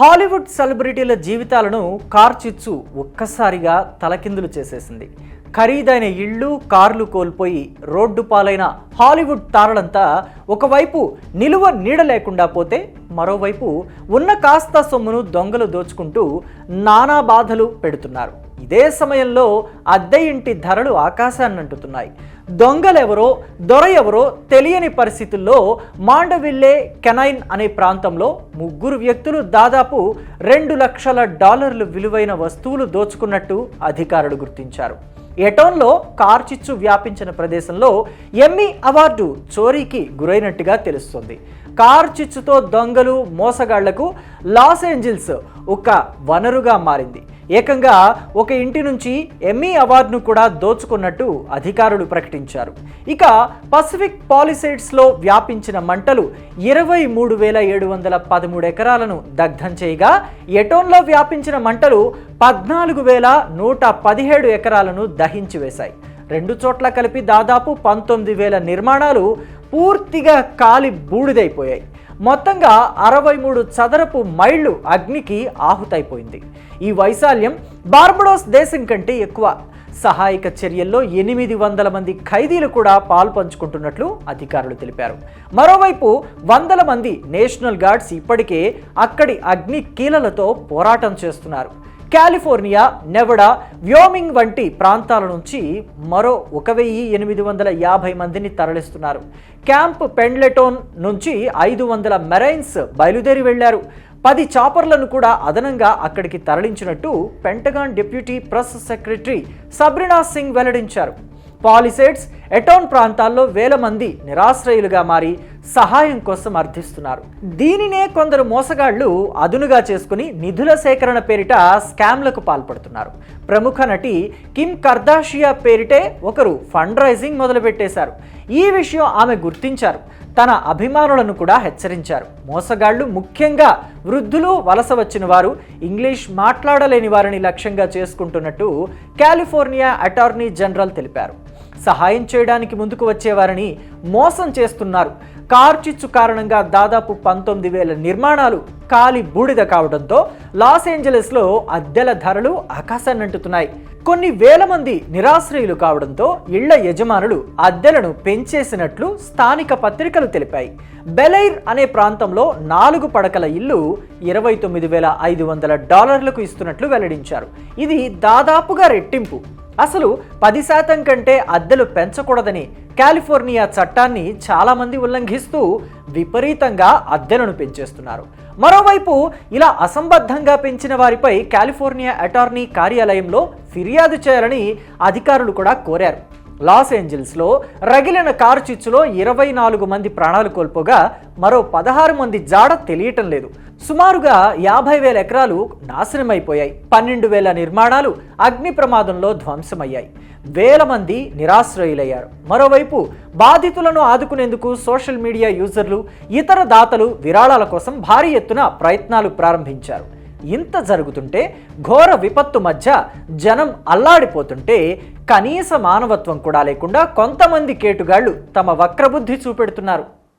Hollywood సెలబ్రిటీల జీవితాలను కార్చిచ్చు ఒక్కసారిగా తలకిందులు చేసేసింది. ఖరీదైన ఇళ్ళు కార్లు కోల్పోయి రోడ్డు పాలైన హాలీవుడ్ తారలంతా ఒకవైపు నిలువ నీడ లేకుండా పోతే మరోవైపు ఉన్న కాస్త సొమ్మును దొంగలు దోచుకుంటూ నానా బాధలు పెడుతున్నారు. ఇదే సమయంలో అద్దె ఇంటి ధరలు ఆకాశాన్ని అంటుతున్నాయి. దొంగలెవరో దొర ఎవరో తెలియని పరిస్థితుల్లో మాండవిల్లే కెనైన్ అనే ప్రాంతంలో ముగ్గురు వ్యక్తులు దాదాపు రెండు లక్షల డాలర్లు విలువైన వస్తువులు దోచుకున్నట్టు అధికారులు గుర్తించారు. ఎటోన్లో కార్చిచ్చు వ్యాపించిన ప్రదేశంలో ఎమ్మీ అవార్డు చోరీకి గురైనట్టుగా తెలుస్తుంది. కార్ చిచ్చుతో దొంగలు మోసగాళ్ళకు లాస్ ఏంజిల్స్ ఒక వనరుగా మారింది. ఏకంగా ఒక ఇంటి నుంచి ఎమ్మీ అవార్డును కూడా దోచుకున్నట్టు అధికారులు ప్రకటించారు. ఇక పసిఫిక్ పాలిసైడ్స్లో వ్యాపించిన మంటలు ఇరవై మూడు వేల ఏడు వందల పదమూడు ఎకరాలను దగ్ధం చేయగా ఎటోన్లో వ్యాపించిన మంటలు పద్నాలుగు వేల నూట పదిహేడు ఎకరాలను దహించి వేశాయి. రెండు చోట్ల కలిపి దాదాపు పంతొమ్మిది వేల నిర్మాణాలు పూర్తిగా కాలి బూడిదైపోయాయి. మొత్తంగా అరవై మూడు చదరపు మైళ్ళు అగ్నికి ఆహుతైపోయింది. ఈ వైశాల్యం బార్బడోస్ దేశం కంటే ఎక్కువ. సహాయక చర్యల్లో ఎనిమిది వందల మంది ఖైదీలు కూడా పాల్పంచుకుంటున్నట్లు అధికారులు తెలిపారు. మరోవైపు వందల మంది నేషనల్ గార్డ్స్ ఇప్పటికే అక్కడి అగ్ని కీలలతో పోరాటం చేస్తున్నారు. కాలిఫోర్నియా నెవడా వ్యోమింగ్ వంటి ప్రాంతాల నుంచి మరో ఒక వెయ్యి ఎనిమిది వందల యాభై మందిని తరలిస్తున్నారు. క్యాంప్ పెండ్లెటోన్ నుంచి ఐదు వందల మెరైన్స్ బయలుదేరి వెళ్ళారు. పది చాపర్లను కూడా అదనంగా అక్కడికి తరలించినట్టు Pentagon deputy press secretary Sabrina Singh వెల్లడించారు. పాలిసైడ్స్ ఎటోన్ ప్రాంతాల్లో వేల మంది నిరాశ్రయులుగా మారి సహాయం కోసం అర్థిస్తున్నారు. దీనినే కొందరు మోసగాళ్ళు అదునుగా చేసుకుని నిధుల సేకరణ పేరిట స్కామ్లకు పాల్పడుతున్నారు. ప్రముఖ నటి కిమ్ కర్దాషియా పేరిటే ఒకరు ఫండ్ రైజింగ్ మొదలుపెట్టేశారు. ఈ విషయం ఆమె గుర్తించారు. తన అభిమానులను కూడా హెచ్చరించారు. మోసగాళ్ళు ముఖ్యంగా వృద్ధులు వలస వచ్చిన వారు ఇంగ్లీష్ మాట్లాడలేని వారిని లక్ష్యంగా చేసుకుంటున్నట్టు కాలిఫోర్నియా అటార్నీ జనరల్ తెలిపారు. సహాయం చేయడానికి ముందుకు వచ్చేవారిని మోసం చేస్తున్నారు. కార్చిచ్చు కారణంగా దాదాపు పంతొమ్మిది వేల నిర్మాణాలు కాలి బూడిద కావడంతో లాస్ ఏంజలస్లో అద్దెల ధరలు ఆకాశాన్నంటుతున్నాయి కొన్ని వేల మంది నిరాశ్రయులు కావడంతో ఇళ్ళ యజమానులు అద్దెలను పెంచేసినట్లు స్థానిక పత్రికలు తెలిపాయి. బెలైర్ అనే ప్రాంతంలో నాలుగు పడకల ఇల్లు ఇరవై తొమ్మిది వేల ఐదు వందల డాలర్లకు ఇస్తున్నట్లు వెల్లడించారు. ఇది దాదాపుగా రెట్టింపు. అసలు పది శాతం కంటే అద్దెలు పెంచకూడదని కాలిఫోర్నియా చట్టాన్ని చాలామంది ఉల్లంఘిస్తూ విపరీతంగా అద్దెలను పెంచేస్తున్నారు. మరోవైపు ఇలా అసంబద్ధంగా పెంచిన వారిపై కాలిఫోర్నియా అటార్నీ కార్యాలయంలో ఫిర్యాదు చేయాలని అధికారులు కూడా కోరారు. లాస్ ఏంజల్స్లో రగిలిన కారు చిచ్చులో ఇరవై నాలుగు మంది ప్రాణాలు కోల్పోగా మరో పదహారు మంది జాడ తెలియటం లేదు. సుమారుగా యాభై వేల ఎకరాలు నాశనమైపోయాయి. పన్నెండు వేల నిర్మాణాలు అగ్ని ప్రమాదంలో ధ్వంసమయ్యాయి. వేల మంది నిరాశ్రయులయ్యారు. మరోవైపు బాధితులను ఆదుకునేందుకు సోషల్ మీడియా యూజర్లు ఇతర దాతలు విరాళాల కోసం భారీ ఎత్తున ప్రయత్నాలు ప్రారంభించారు. ఇంత జరుగుతుంటే ఘోర విపత్తు మధ్య జనం అల్లాడిపోతుంటే కనీస మానవత్వం కూడా లేకుండా కొంతమంది కేటుగాళ్ళు తమ వక్రబుద్ధి చూపెడుతున్నారు.